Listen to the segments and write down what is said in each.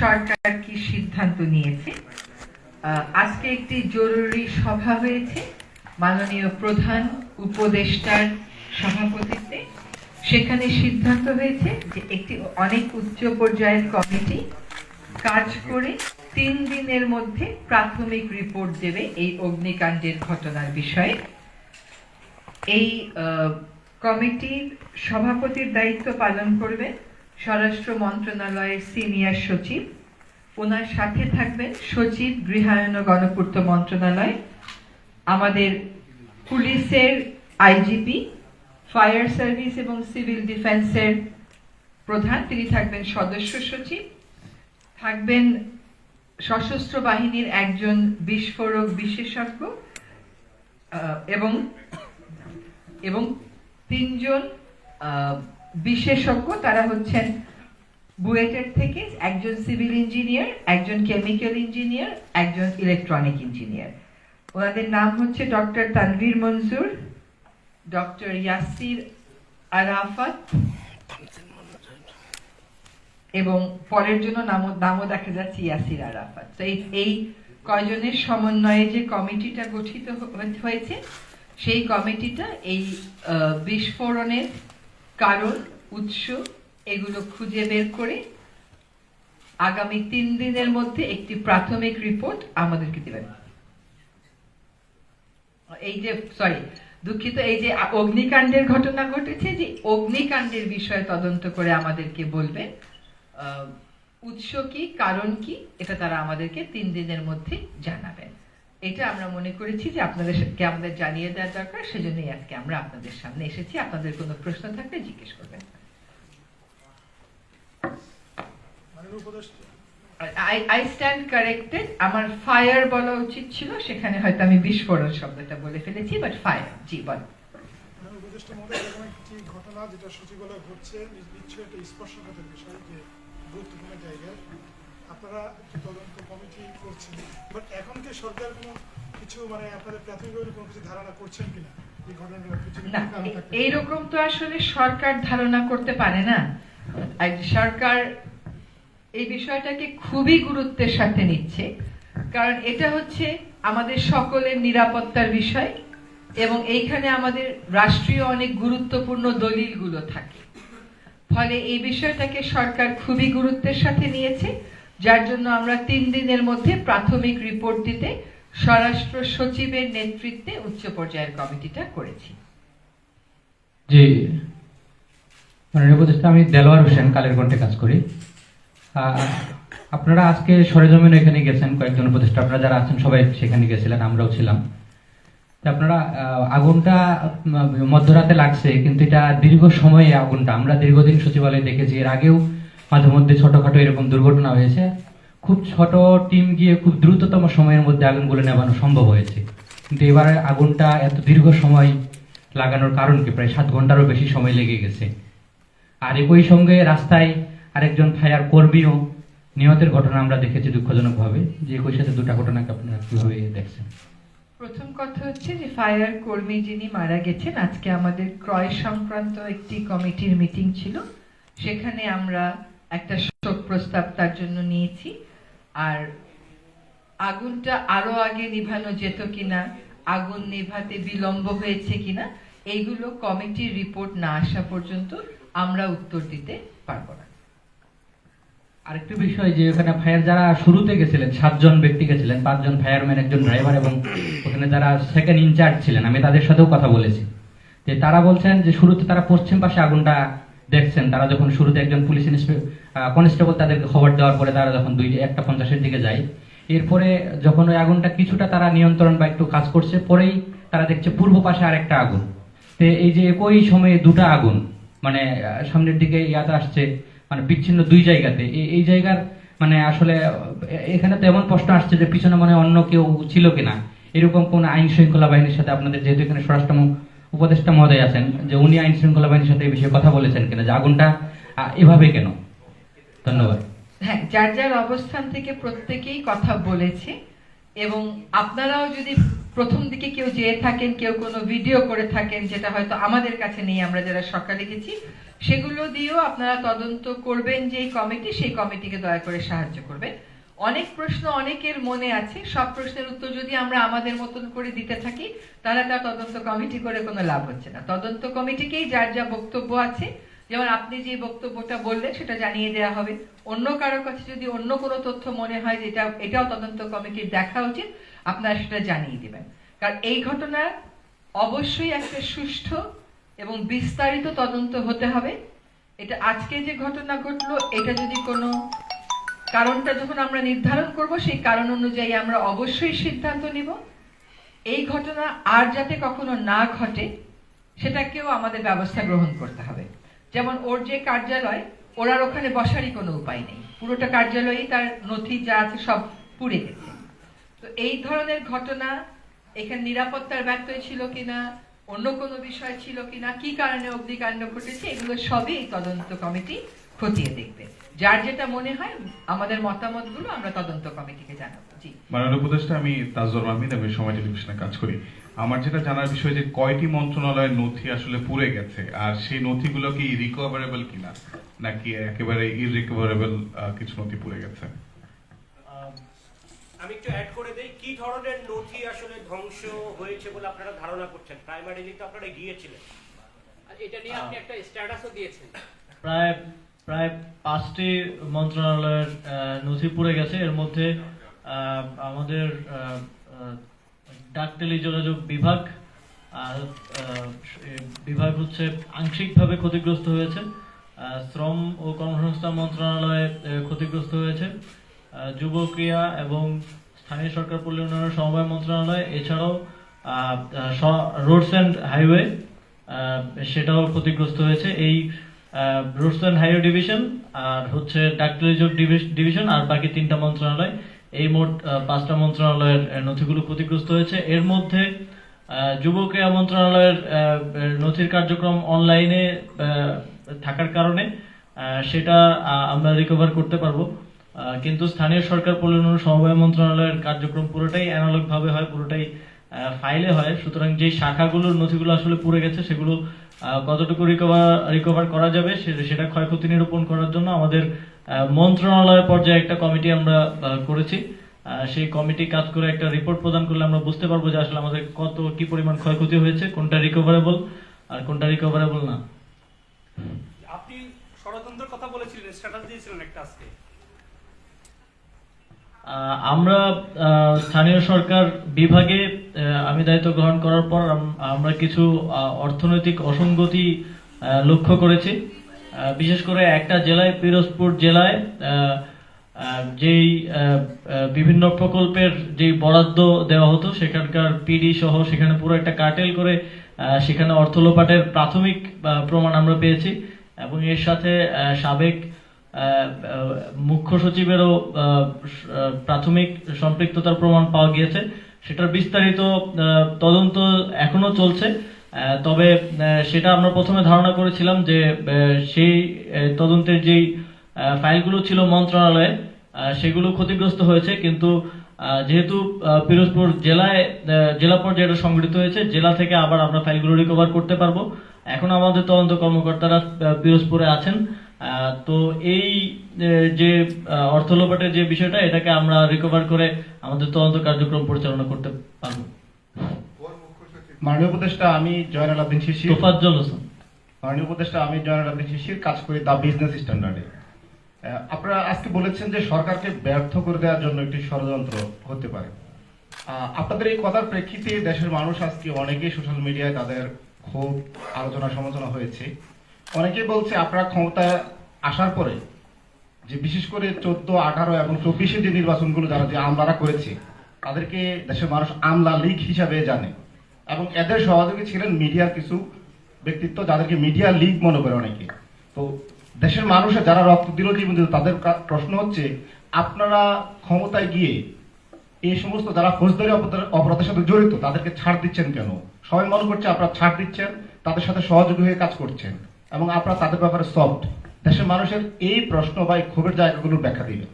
সরকার কি সিদ্ধান্ত নিয়েছে? আজকে একটি জরুরি সভা হয়েছে। মাননীয় প্রধান উপদেষ্টার সভাপতিত্বে। সেখানে সিদ্ধান্ত হয়েছে যে একটি অনেক উচ্চ পর্যায়ের কমিটি কাজ করে তিন দিনের মধ্যে প্রাথমিক রিপোর্ট দেবে এই অগ্নিকাণ্ডের ঘটনার বিষয়ে। এই কমিটির সভাপতির দায়িত্ব পালন করবেন স্বরাষ্ট্র মন্ত্রণালয়ের সিনিয়র সচিব। ওনার সাথে থাকবেন সচিব গৃহায়ন গণপূর্ত মন্ত্রণালয়, আমাদের পুলিশের আইজিপি, ফায়ার সার্ভিস এবং সিভিল ডিফেন্সের প্রধান। তিনি থাকবেন সদস্য সচিব। থাকবেন সশস্ত্র বাহিনীর একজন বিস্ফোরক বিশেষজ্ঞ এবং এবং তিনজন বিশেষজ্ঞ, তারা হচ্ছেন বুয়েটের থেকে একজন সিভিল ইঞ্জিনিয়ার, একজন কেমিক্যাল ইঞ্জিনিয়ার, একজন ইলেকট্রনিক ইঞ্জিনিয়ার। ওনাদের নাম হচ্ছে ডক্টর তানভীর মনজুর ডক্টর ইয়াসির আরাফাত, এবং পরের জন্য নামও নামও দেখা যাচ্ছে ইয়াসির আরাফাত। তো এই কয়জনের সমন্বয়ে যে কমিটিটা গঠিত হয়েছে, সেই কমিটিটা এই বিস্ফোরণের কারণ, উৎস, এগুলো খুঁজে বের করে আগামী তিন দিনের মধ্যে একটি প্রাথমিক রিপোর্ট আমাদেরকে দেবেন। এই যে সরি দুঃখিত, এই যে অগ্নিকাণ্ডের ঘটনা ঘটেছে, যে অগ্নিকাণ্ডের বিষয়ে তদন্ত করে আমাদেরকে বলবেন উৎস কি, কারণ কি, এটা তারা আমাদেরকে তিন দিনের মধ্যে জানাবেন। এটা আমরা মনে করেছি যে আপনাদেরকে আমাদের জানিয়ে দেওয়া দরকার সেজন্যই আজকে আমরা আপনাদের সামনে এসেছি। আপনাদের কোনো প্রশ্ন থাকলে জিজ্ঞেস করবেন। আই স্ট্যান্ড কারেক্টেড আমার ফায়ার বলা উচিত ছিল সেখানে হয়তো আমি বিস্ফোরণ শব্দটা বলে ফেলেছি বাট ফায়ার জি বল। মাননীয় উপদেষ্টা মহোদয় এরকম একটি ঘটনা যেটা সচিবালয় ঘটছে নিশ্চয়ই একটা স্পর্শকাতর বিষয় যে গুরুত্বপূর্ণ জায়গায় আপনারা তদন্ত কমিটি করছেন। বাট এখন কি সরকার কোনো কিছু মানে আপনাদের প্রাথমিকভাবে কোনো কিছু ধারণা করছেন কিনা? এই ঘটনাটার পিছনে না কারণ এ- থাকতে পারে? এইরকম তো আসলে সরকার ধারণা করতে পারে না। সরকার এই বিষয়টাকে খুবই গুরুত্বের সাথে নিচ্ছে। কারণ এটা হচ্ছে আমাদের সকলের নিরাপত্তার বিষয় এবং এইখানে আমাদের রাষ্ট্রীয় অনেক গুরুত্বপূর্ণ দলিলগুলো থাকে। ফলে এই বিষয়টাকে সরকার খুবই গুরুত্বের সাথে নিয়েছে। যার জন্য আমরা তিন দিনের মধ্যে প্রাথমিক রিপোর্ট দিতে স্বরাষ্ট্র সচিবের নেতৃত্বে উচ্চ পর্যায়ের কমিটিটা করেছি। জি। মাননীয় উপদেষ্টা, আমি দেলোয়ার হোসেন কালের কণ্ঠে কাজ করি। আপনারা আজকে সরেজমিন এখানে গেছেন, কয়েকজন উপদেষ্টা। আপনারা যারা আছেন, সবাই সেখানে গেছিলেন, আমরাও ছিলাম। আপনারা আগুনটা মধ্যরাতে লাগছে, কিন্তু এটা দীর্ঘ সময়ে আগুনটা, আমরা দীর্ঘদিন সচিবালয়ে দেখেছি। এর আগেও মাঝে মধ্যে ছোটখাটো এরকম দুর্ঘটনা হয়েছে। খুব ছোট টিম গিয়ে খুব দ্রুততম সময়ের মধ্যে আগুনগুলো নেভানো সম্ভব হয়েছে। কিন্তু এবারে আগুনটা এত দীর্ঘ সময় লাগানোর কারণ কি? প্রায় সাত ঘন্টারও বেশি সময় লেগে গেছে। আর একই সঙ্গে রাস্তায় আরেকজন ফায়ার কর্মীও নিহতের ঘটনা আমরা দেখেছি দুঃখজনকভাবে। যে একই সাথে দুটা ঘটনাকে আপনারা কীভাবে দেখছেন? প্রথম কথা হচ্ছে যে ফায়ার কর্মী যিনি মারা গেছেন, আজকে আমাদের ক্রয় সংক্রান্ত একটি কমিটির মিটিং ছিল। সেখানে আমরা একটা শোক প্রস্তাব তার জন্য নিয়েছি। আর আগুনটা আরও আগে নিভানো যেত কিনা, আগুন নেভাতে বিলম্ব হয়েছে কিনা, এইগুলো কমিটির রিপোর্ট না আসা পর্যন্ত আমরা উত্তর দিতে পারব না। আরেকটি বিষয় যে ওখানে ফায়ার যারা শুরুতে গেছিলেন, সাতজন ব্যক্তি গেছিলেন, পাঁচজন ফায়ারম্যান, একজন ড্রাইভার এবং ওখানে যারা সেকেন্ড ইনচার্জ ছিলেন, আমি তাদের সাথেও কথা বলেছি। যে তারা বলছেন যে শুরুতে তারা পশ্চিম পাশে আগুনটা দেখছেন, তারা যখন শুরুতে একজন পুলিশ কনস্টেবল তাদেরকে খবর দেওয়ার পরে তারা যখন দুই একটা পঞ্চাশের দিকে যায়, এরপরে যখন ওই আগুনটা কিছুটা তারা নিয়ন্ত্রণ বা একটু কাজ করছে, পরেই তারা দেখছে পূর্ব পাশে আরেকটা আগুন। তো এই যে একই সময়ে দুটা আগুন মানে সামনের দিকে ইয়াতে আসছে মানে বিচ্ছিন্ন দুই জায়গাতে এই জায়গার মানে আসলে এখানে তো এমন প্রশ্ন আসছে যে পিছনে মানে অন্য কেউ ছিল কিনা। এরকম কোন আইন শৃঙ্খলা বাহিনীর সাথে আপনাদের, যেহেতু এখানে স্বরাষ্ট্র উপদেষ্টা মহোদয় আছেন, যে উনি আইন শৃঙ্খলা বাহিনীর সাথে এই বিষয়ে কথা বলেছেন কিনা, যে আগুনটা এভাবে কেন? ধন্যবাদ। হ্যাঁ যার যার অবস্থান থেকে প্রত্যেকেই কথা বলেছে, এবং আপনারাও যদি প্রথম দিকে কেউ যেয়ে থাকেন, কেউ কোনো ভিডিও করে থাকেন, যেটা হয়তো আমাদের কাছে নেই, আমরা যারা সকালে গেছি সেগুলো দিয়েও আপনারা তদন্ত করবেন যে কমিটি সেই কমিটিকে দয়া করে সাহায্য করবেন। অনেক প্রশ্ন অনেকের মনে আছে, সব প্রশ্নের উত্তর যদি আমরা আমাদের মতন করে দিতে থাকি, তাহলে তার তদন্ত কমিটি করে কোনো লাভ হচ্ছে না। তদন্ত কমিটিকেই যার যা বক্তব্য আছে যেমন আপনি যে বক্তব্যটা বললেন, সেটা জানিয়ে দেওয়া হবে। অন্য কারও কাছে যদি অন্য কোনো তথ্য মনে হয় যে এটা, এটাও তদন্ত কমিটির দেখা উচিত, আপনারা সেটা জানিয়ে দেবেন। কারণ এই ঘটনার অবশ্যই একটা সুষ্ঠু এবং বিস্তারিত তদন্ত হতে হবে। এটা আজকে যে ঘটনা ঘটলো, এটা যদি কোনো কারণটা যখন আমরা নির্ধারণ করব, সেই কারণ অনুযায়ী আমরা অবশ্যই সিদ্ধান্ত নিব। এই ঘটনা আর যাতে কখনো না ঘটে, সেটাকেও আমাদের ব্যবস্থা গ্রহণ করতে হবে। যেমন ওর যে কার্যালয় ওর আর ওখানে বসারই কোনো উপায় নেই। পুরোটা কার্যালয়েই তার নথি যা আছে সব পুড়ে গেছে। তো এই ধরনের ঘটনা এখানে নিরাপত্তার ব্যত্যয় ছিল কিনা, অন্য কোনো বিষয় ছিল কিনা, কি কারণে অগ্নিকাণ্ড ঘটেছে, এগুলো সবই তদন্ত কমিটি খতিয়ে দেখবে। যার যেটা মনে হয়, আমাদের মতামতগুলো আমরা তদন্ত কমিটিকে জানাব। জি। মাননীয় উপদেষ্টা, আমি তাজর মাহমিদ আমি সময় টেলিভিশনে কাজ করি। আমার যেটা জানার বিষয় যে কয়টি মন্ত্রণালয়ের নথি আসলে পুড়ে গেছে আর সেই নথিগুলো কি রিকভারেবল কিনা নাকি একেবারে ইরিকভারেবল কিছু নথি পুড়ে গেছে? আমি একটু অ্যাড করে দেই কি ধরনের নথি আসলে ধ্বংস হয়েছে বলে আপনারা ধারণা করছেন? প্রাইমারিলি তো আপনারা গিয়েছিলেন। আর এটা নিয়ে আপনি একটা স্ট্যাটাসও দিয়েছেন। প্রায় প্রায় পাঁচটি মন্ত্রণালয়ের আহ, নথি পুড়ে গেছে। এর মধ্যে আহ, আমাদের আহ, আহ, ডাক টেলি যোগাযোগ বিভাগ, আর বিভাগ হচ্ছে আংশিকভাবে ক্ষতিগ্রস্ত হয়েছে শ্রম ও কর্মসংস্থান মন্ত্রণালয়ে ক্ষতিগ্রস্ত হয়েছে যুব ক্রিয়া এবং স্থানীয় সরকার উন্নয়ন সমবায় মন্ত্রণালয়, এছাড়াও রোডস অ্যান্ড হাইওয়ে সেটাও ক্ষতিগ্রস্ত হয়েছে। এই রোডস অ্যান্ড হাইওয়ে ডিভিশন আর হচ্ছে ডাক্তারিযোগ ডিভিশন আর বাকি তিনটা মন্ত্রণালয় এই মোট পাঁচটা মন্ত্রণালয়ের নথিগুলো ক্ষতিগ্রস্ত হয়েছে। এর মধ্যে যুব ক্রীড়া মন্ত্রণালয়ের নথির কার্যক্রম অনলাইনে থাকার কারণে সেটা আমরা রিকভার করতে পারব। কিন্তু স্থানীয় সরকার উন্নয়ন সমবায় মন্ত্রণালয়ের কার্যক্রম পুরোটাই অ্যানালগ ভাবে হয়, পুরোটাই ফাইলে হয়। সুতরাং যে শাখাগুলোর নথিগুলো আসলে পুড়ে গেছে, সেগুলো কতটুকু রিকভার রিকভার করা যাবে সেটা ক্ষয়ক্ষতি নিরূপণ করার জন্য আমাদের মন্ত্রণালয় পর্যায়ে একটা কমিটি আমরা করেছি। সেই কমিটি কাজ করে একটা রিপোর্ট প্রদান করলে আমরা বুঝতে পারব যে আসলে আমাদের কত কি পরিমাণ ক্ষয়ক্ষতি হয়েছে কোনটা রিকভারেবল আর কোনটা রিকভারেবল না। আপনি ষড়যন্ত্রের কথা বলেছিলেন স্ট্যাটাস দিয়েছিলেন একটা আজকে। আহ, আমরা স্থানীয় সরকার বিভাগে আমি দায়িত্ব গ্রহণ করার পর আমরা কিছু অর্থনৈতিক অসঙ্গতি লক্ষ্য করেছি। বিশেষ করে একটা জেলায়, পিরোজপুর জেলায় যেই বিভিন্ন প্রকল্পের যেই বরাদ্দ দেওয়া হতো, সেখানকার পিডি সহ সেখানে পুরো একটা কার্টেল করে সেখানে অর্থ লোপাটের প্রাথমিক প্রমাণ আমরা পেয়েছি। এবং এর সাথে সাবেক মুখ্য সচিবেরও প্রাথমিক সম্পৃক্ততার প্রমাণ পাওয়া গিয়েছে। সেটার বিস্তারিত তদন্ত এখনও চলছে। তবে সেটা আমরা প্রথমে ধারণা করেছিলাম যে সেই তদন্তের যেই ফাইলগুলো ছিল মন্ত্রণালয়ে সেগুলো ক্ষতিগ্রস্ত হয়েছে, কিন্তু যেহেতু পিরোজপুর জেলায় জেলা পর্যায়ে এটা সংগঠিত হয়েছে, জেলা থেকে আবার আমরা ফাইলগুলো রিকভার করতে পারব। এখন আমাদের তদন্ত কর্মকর্তারা পিরোজপুরে আছেন। তো এই যে অর্থ লোপাটের যে বিষয়টা, এটাকে আমরা রিকভার করে আমাদের তদন্ত কার্যক্রম পরিচালনা করতে পারব। মাননীয় উপদেষ্টা আমি জয়নাল আব্দিন শিশির। তোফাজ্জল হোসেন। মাননীয় উপদেষ্টা আমি জয়নাল আব্দিন শিশির কাজ করি দা বিজনেস স্ট্যান্ডার্ডে। আপনারা আজকে বলেছেন যে সরকারকে ব্যর্থ করে দেওয়ার জন্য একটি ষড়যন্ত্র হতে পারে। আপনাদের এই কথার প্রেক্ষিতে দেশের মানুষ আজকে অনেকেই সোশ্যাল মিডিয়ায় তাদের খুব আলোচনা সমালোচনা হয়েছে। অনেকেই বলছে আপনারা ক্ষমতায় আসার পরে যে বিশেষ করে চোদ্দ আঠারো এবং চব্বিশে যে নির্বাচনগুলো যারা যে আমলারা করেছে তাদেরকে দেশের মানুষ আমলা লীগ হিসাবে জানে। এবং এদের সহযোগী ছিলেন মিডিয়ার কিছু ব্যক্তিত্ব যাদেরকে মিডিয়া লীগ মনে করে অনেকে। তো দেশের মানুষের যারা রক্ত দিল জীবন তাদের প্রশ্ন হচ্ছে, আপনারা ক্ষমতায় গিয়ে এই সমস্ত যারা ফৌজদারি অপরাধের সাথে জড়িত, তাদেরকে ছাড় দিচ্ছেন কেন? সবাই মনে করছে আপনারা ছাড় দিচ্ছেন, তাদের সাথে সহযোগী হয়ে কাজ করছেন এবং আপনারা তাদের ব্যাপারে সফট দেশের মানুষের এই প্রশ্ন বা এই ক্ষোভের জায়গাগুলোর ব্যাখ্যা দিবেন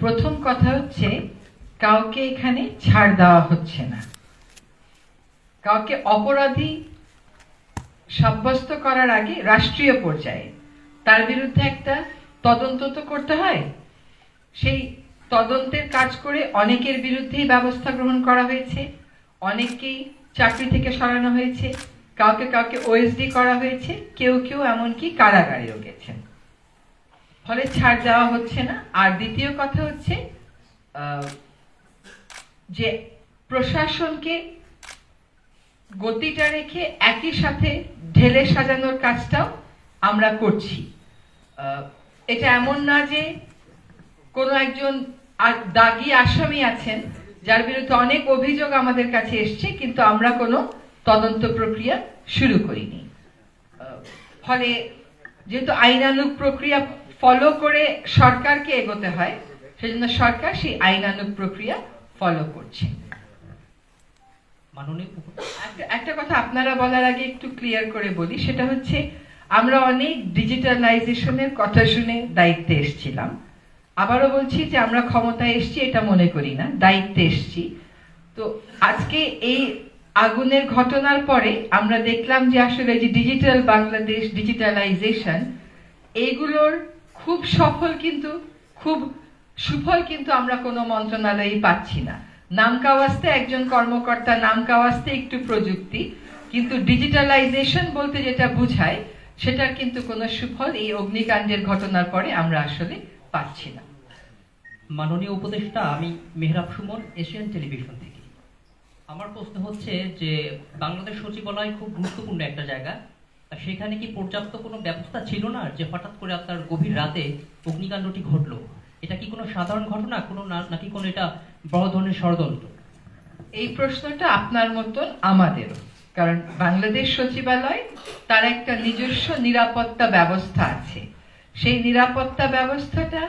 প্রথম কথা হচ্ছে কাউকে এখানে ছাড় দেওয়া হচ্ছে না। কাউকে অপরাধী সাব্যস্ত করার আগে রাষ্ট্রীয় পর্যায়ে তার বিরুদ্ধে একটা তদন্ত তো করতে হয়। সেই তদন্তের কাজ করে অনেকের বিরুদ্ধেই ব্যবস্থা গ্রহণ করা হয়েছে, অনেককেই চাকরি থেকে সরানো হয়েছে, কাউকে কাউকে ওএসডি করা হয়েছে, কেউ কেউ এমনকি কারাগারেও গেছেন। ফলে ছাড় দেওয়া হচ্ছে না। আর দ্বিতীয় কথা হচ্ছে যে প্রশাসনকে গতিটা রেখে একই সাথে ঢেলে সাজানোর কাজটাও আমরা করছি। এটা এমন না যে কোনো একজন দাগি আসামি আছেন, যার বিরুদ্ধে অনেক অভিযোগ আমাদের কাছে এসছে, কিন্তু আমরা কোনো তদন্ত প্রক্রিয়া শুরু করিনি। ফলে যেহেতু আইনানুগ প্রক্রিয়া ফলো করে সরকারকে এগোতে হয়, সেজন্য সরকার সেই আইনানুগ প্রক্রিয়া ফলো করছে। একটা কথা আপনারা বলার আগে একটু ক্লিয়ার করে বলি, সেটা হচ্ছে আমরা অনেক ডিজিটালাইজেশনের কথা শুনে দায়িত্বে এসেছিলাম। আবারও বলছি যে আমরা ক্ষমতায় এসেছি, এটা মনে করি না, দায়িত্বে এসেছি। তো আজকে এই আগুনের ঘটনার পরে আমরা দেখলাম যে আসলে যে ডিজিটাল বাংলাদেশ ডিজিটালাইজেশন এগুলোর খুব সফল কিন্তু খুব সুফল কিন্তু আমরা কোনো মন্ত্রণালয়ে পাচ্ছি না। নাম কাওয়াস্তে একজন কর্মকর্তা নাম কাওয়াস্তে একটু প্রযুক্তি, কিন্তু ডিজিটালাইজেশন বলতে যেটা বোঝায়, সেটার কিন্তু কোনো সুফল এই অগ্নিকাণ্ডের ঘটনার পরে আমরা আসলে পাচ্ছি না। মাননীয় উপদেষ্টা, আমি মেহরাব সুমন, এশিয়ান টেলিভিশন থেকে। আমার প্রশ্ন হচ্ছে যে, বাংলাদেশ সচিবালয় খুব গুরুত্বপূর্ণ একটা জায়গা। সেখানে কি পর্যাপ্ত কোনো ব্যবস্থা ছিল না যে হঠাৎ করে আপনার গভীর রাতে অগ্নিকাণ্ডটি ঘটলো? এটা কি কোনো সাধারণ ঘটনা? কোনো নাকি কোনো এটা বড় ধরনের ষড়যন্ত্র? এই প্রশ্নটা আপনার মতন আমাদেরও। কারণ বাংলাদেশ সচিবালয়, তার একটা নিজস্ব নিরাপত্তা ব্যবস্থা আছে। সেই নিরাপত্তা ব্যবস্থাটা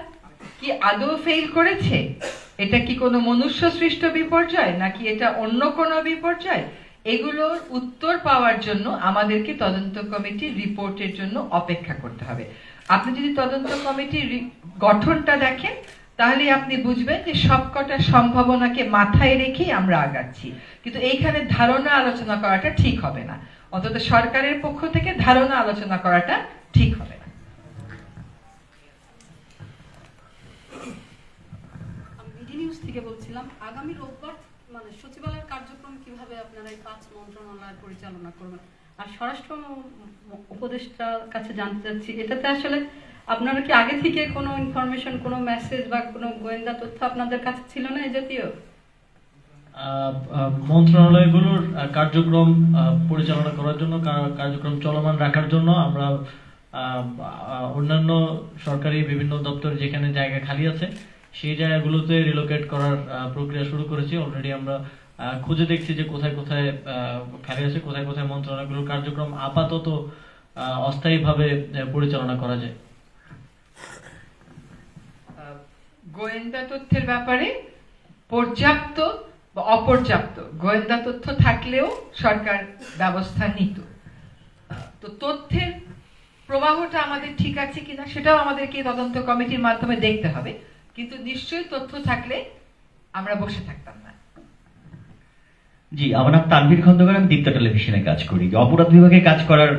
কি আদৌ ফেল করেছে? এটা কি কোনো মনুষ্য সৃষ্ট বিপর্যয়, নাকি এটা অন্য কোনো বিপর্যয়? এগুলোর উত্তর পাওয়ার জন্য আমাদেরকে তদন্ত কমিটির রিপোর্টের জন্য অপেক্ষা করতে হবে। আপনি যদি তদন্ত কমিটির গঠনটা দেখেন, তাহলে আপনি বুঝবেন যে সবকটা সম্ভাবনাকে মাথায় রেখেই আমরা আগাচ্ছি। কিন্তু এইখানে ধারণা আলোচনা করাটা ঠিক হবে না। অন্তত সরকারের পক্ষ থেকে ধারণা আলোচনা করাটা ঠিক হবে না। থেকে বলছিলাম, আগামী রোববার মানে সচিবালয়ের কার্যক্রম কীভাবে আপনারা এই পাঁচ মন্ত্রণালয় পরিচালনা করবেন? আর স্বরাষ্ট্র উপদেষ্টার কাছে জানতে চাচ্ছি, এটাতে আসলে আপনারা কি আগে থেকে কোনো ইনফরমেশন কোনো মেসেজ বা কোনো গোয়েন্দা তথ্য আপনাদের কাছে ছিল না এই জাতীয়? মন্ত্রণালয়গুলোর কার্যক্রম পরিচালনা করার জন্য কার্যক্রম চলমান রাখার জন্য আমরা অন্যান্য সরকারি বিভিন্ন দপ্তর যেখানে জায়গা খালি আছে, সেই জায়গাগুলোতে রিলোকেট করার প্রক্রিয়া শুরু করেছি। অলরেডি আমরা খুঁজে দেখছি যে কোথায় কোথায় খালি আছে কোথায় কোথায় মন্ত্রণালয়গুলোর কার্যক্রম আপাতত অস্থায়ীভাবে পরিচালনা করা যায়। গোয়েন্দা তথ্যের ব্যাপারে পর্যাপ্ত বা অপর্যাপ্ত? গোয়েন্দা তথ্য থাকলেও সরকার ব্যবস্থা নিত। তো তথ্যের প্রবাহটা আমাদের ঠিক আছে কিনা সেটাও আমাদেরকে তদন্ত কমিটির মাধ্যমে দেখতে হবে। কিন্তু নিশ্চয়ই তথ্য থাকলে আমরা বসে থাকতাম। জি আমার নাম তানভীর খন্দকার আমি দীপ্ত টেলিভিশনে কাজ করি। অপরাধ বিভাগে কাজ করার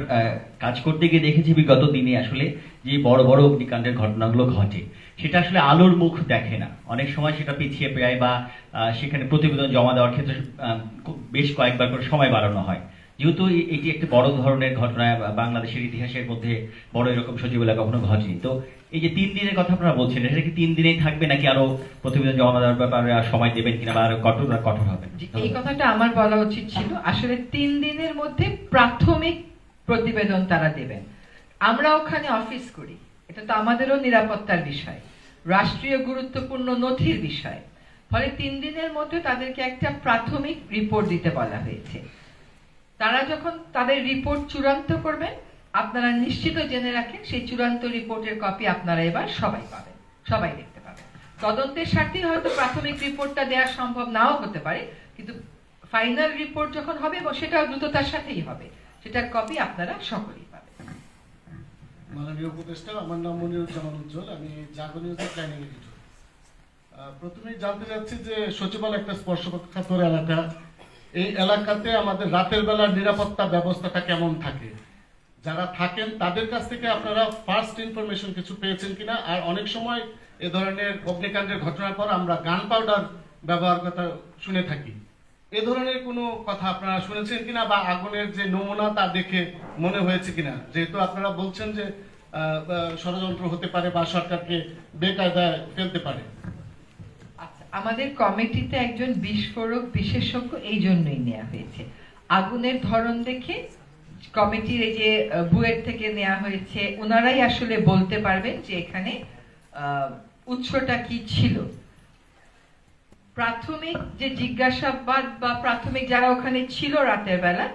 কাজ করতে গিয়ে দেখেছি বিগত দিনে আসলে যে বড় বড় অগ্নিকাণ্ডের ঘটনাগুলো ঘটে। সেটা আসলে আলোর মুখ দেখে না। অনেক সময় সেটা পিছিয়ে পেয় বা সেখানে প্রতিবেদন জমা দেওয়ার ক্ষেত্রে বেশ কয়েকবার করে সময় বাড়ানো হয়। যেহেতু এটি একটি বড় ধরনের ঘটনা বাংলাদেশের ইতিহাসের মধ্যে বড় এরকম সচিবালয় কখনো ঘটেনি। তো এই যে তিন দিনের কথা আপনারা বলছেন, এটা কি তিন দিনেই থাকবে নাকি আরও প্রতিবেদন জমা দেওয়ার ব্যাপারে আর সময় দেবেন কিনা বা আরও কঠোর কঠোর হবে? এই কথাটা আমার বলা উচিত ছিল। আসলে তিন দিনের মধ্যে প্রাথমিক প্রতিবেদন তারা দেবেন। আমরা ওখানে অফিস করি। এটা তো আমাদেরও নিরাপত্তার বিষয়। রাষ্ট্রীয় গুরুত্বপূর্ণ নথির বিষয়। ফলে তিন দিনের মধ্যে তাদেরকে একটা প্রাথমিক রিপোর্ট দিতে বলা হয়েছে। তারা যখন তাদের রিপোর্ট চূড়ান্ত করবেন আপনারা নিশ্চিত জেনে রাখেন, সেই চূড়ান্ত রিপোর্টের কপি আপনারা এবার সবাই পাবেন, সবাই দেখতে পাবেন। তদন্তের স্বার্থেই হয়তো প্রাথমিক রিপোর্টটা দেওয়া সম্ভব নাও হতে পারে, কিন্তু ফাইনাল রিপোর্ট যখন হবে এবং সেটাও দ্রুততার সাথেই হবে, সেটার কপি আপনারা সকলেই পাবেন। মাননীয় উপদেষ্টা, আমার নাম মনিরুজ্জামান উজ্জ্বল, আমি জাগো নিউজের প্ল্যানিং এডিটর প্রথমেই জানতে চাচ্ছি যে সচিবালয় একটা স্পর্শকাতর এলাকা, এই এলাকাতে আমাদের রাতের বেলার নিরাপত্তা ব্যবস্থাটা কেমন থাকে? যারা থাকেন, তাদের কাছ থেকে আপনারা ফার্স্ট ইনফরমেশন কিছু পেয়েছেন কিনা? আর অনেক সময় এ ধরনের অগ্নিকাণ্ডের ঘটনার পর আমরা গান পাউডার ব্যবহার কথা শুনে থাকি। এ ধরনের কোনো কথা আপনারা শুনেছেন কিনা বা আগুনের যে নমুনা তা দেখে মনে হয়েছে কিনা? যেহেতু আপনারা বলছেন যে ষড়যন্ত্র হতে পারে বা সরকারকে বেকায়দায় ফেলতে পারে। আচ্ছা আমাদের কমিটিতে একজন বিস্ফোরক বিশেষজ্ঞ এই জন্যই নেওয়া হয়েছে। আগুনের ধরন দেখে কমিটির এই যে বুয়েট থেকে নেওয়া হয়েছে ওনারাই আসলে বলতে পারবেন যে এখানে উৎসটা কি ছিল। প্রাথমিক যে জিজ্ঞাসাবাদ বা প্রাথমিক যারা ওখানে ছিল রাতের বেলা,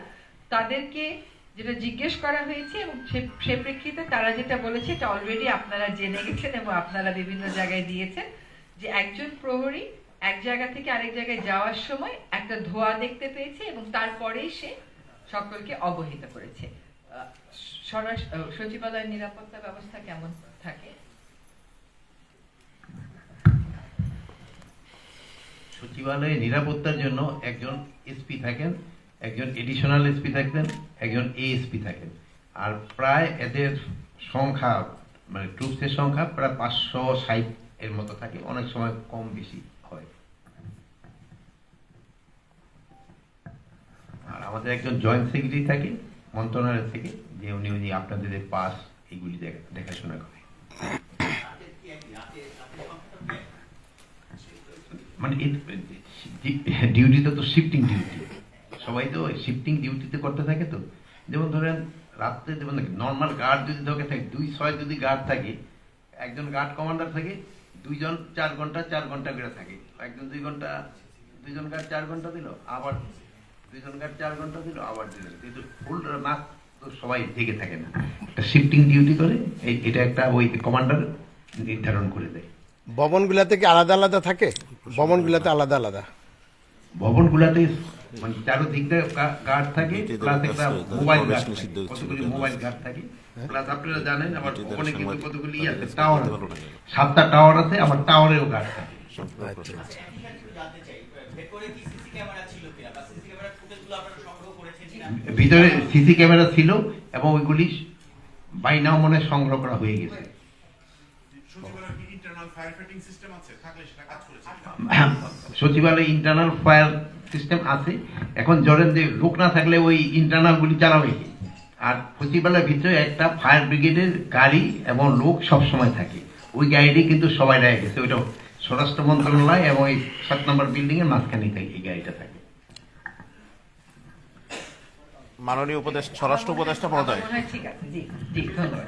তাদেরকে যেটা জিজ্ঞেস করা হয়েছে এবং সে প্রেক্ষিতে তারা যেটা বলেছে, এটা অলরেডি আপনারা জেনে গেছেন এবং আপনারা বিভিন্ন জায়গায় দিয়েছেন যে একজন প্রহরী এক জায়গা থেকে আরেক জায়গায় যাওয়ার সময় একটা ধোঁয়া দেখতে পেয়েছে এবং তারপরেই সে সকলকে অবহিত করেছে। সচিবালয়ের নিরাপত্তা ব্যবস্থা কেমন থাকে? সচিবালয়ে নিরাপত্তার জন্য একজন এসপি থাকেন, একজন এডিশনাল এসপি থাকতেন, একজন এএসপি থাকেন। আর প্রায় এদের সংখ্যা মানে ট্রুপসের সংখ্যা প্রায় পাঁচশো ষাট এর মতো থাকে, অনেক সময় কম বেশি হয় আর আমাদের একজন জয়েন্ট সেক্রেটারি থাকে মন্ত্রণালয় থেকে, যে উনি উনি আপনাদের পাস দেখা- দেখাশোনা করে। মানে ডিউটিতে তো শিফটিং ডিউটি সবাই তো শিফটিং ডিউটিতে করতে থাকে তো। যেমন ধরেন, রাত্রে যেমন নর্মাল গার্ড যদি ধরে থাকে, দুই ছয় যদি গার্ড থাকে, একজন গার্ড কমান্ডার থাকে, দুইজন চার ঘণ্টা চার ঘণ্টা করে থাকে। একজন দুই ঘণ্টা দুইজন গার্ড চার ঘণ্টা দিল, আবার দুইজন চার ঘণ্টা দিল আবার দিল। কিন্তু ফুল মাস তো সবাই থেকে থাকে না। একটা শিফটিং ডিউটি করে এই- এটা একটা ওই কমান্ডার নির্ধারণ করে দেয়। ভবনগুলাতে কি আলাদা আলাদা থাকে? ভবনগুলাতে আলাদা আলাদা? ভবনগুলাতে মানে চারোদিক দিয়ে গার্ড থাকে প্লাস একটা মোবাইল গার্ড থাকে। কতগুলি মোবাইল গার্ড থাকে। প্লাস আপনারা জানেন আমার ভবনে কিন্তু কতগুলি আছে টাওয়ার সাতটা টাওয়ার আছে আমার টাওয়ারেও গার্ড থাকে। ভিতরে সিসি ক্যামেরা ছিল এবং ওইগুলি বাইনাও মনে সংগ্রহ করা হয়ে গেছে। সচিবালয়ে ইন্টারনাল ফায়ার সিস্টেম আছে? এখন ধরেন যে লোক না থাকলে ওই ইন্টারনালগুলি চালাবে কে? আর সচিবালয়ের ভিতরে একটা ফায়ার ব্রিগেডের গাড়ি এবং লোক সবসময় থাকে। ওই গাড়িটি কিন্তু সবাই রয়ে গেছে ওইটা স্বরাষ্ট্র মন্ত্রণালয় এবং ওই সাত নম্বর বিল্ডিং এর মাঝখানে এই গাড়িটা থাকে। মাননীয় উপদেশ স্বরাষ্ট্র উপদেষ্টা মহোদয় ঠিক আছে জি জি ধন্যবাদ।